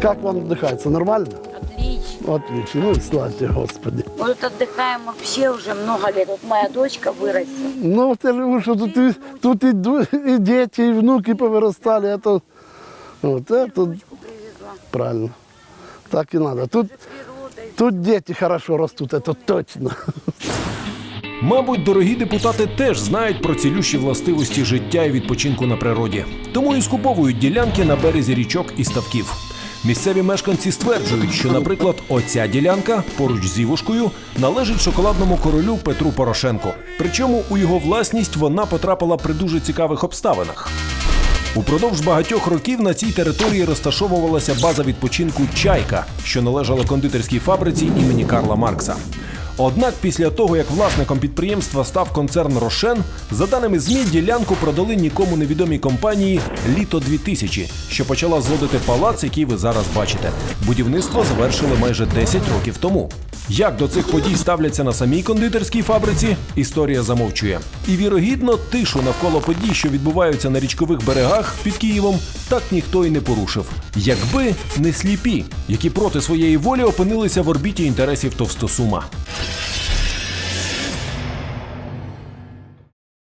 Как вам отдыхается? Нормально? Отлично. Отлично. Ну, и славьте Господи. Мы тут отдыхаем вообще уже много лет. Вот моя дочка вырастет. Ну, ты же что тут, и, тут и, ду- и дети, и внуки повырастали. Это, вот это Дочку привезла. правильно. Так и надо. Тут, Природой. тут дети хорошо растут, это точно. Мабуть, дорогі депутати теж знають про цілющі властивості життя і відпочинку на природі, тому і скуповують ділянки на березі річок і ставків. Місцеві мешканці стверджують, що, наприклад, оця ділянка поруч з Івушкою належить шоколадному королю Петру Порошенку. Причому у його власність вона потрапила при дуже цікавих обставинах. Упродовж багатьох років на цій території розташовувалася база відпочинку Чайка, що належала кондитерській фабриці імені Карла Маркса. Однак після того, як власником підприємства став концерн Рошен, за даними ЗМІ, ділянку продали нікому невідомій компанії Літо 2000, що почала зводити палац, який ви зараз бачите. Будівництво завершили майже 10 років тому. Як до цих подій ставляться на самій кондитерській фабриці, історія замовчує. І вірогідно, тишу навколо подій, що відбуваються на річкових берегах під Києвом, так ніхто й не порушив. Якби не сліпі, які проти своєї волі опинилися в орбіті інтересів Товстосума.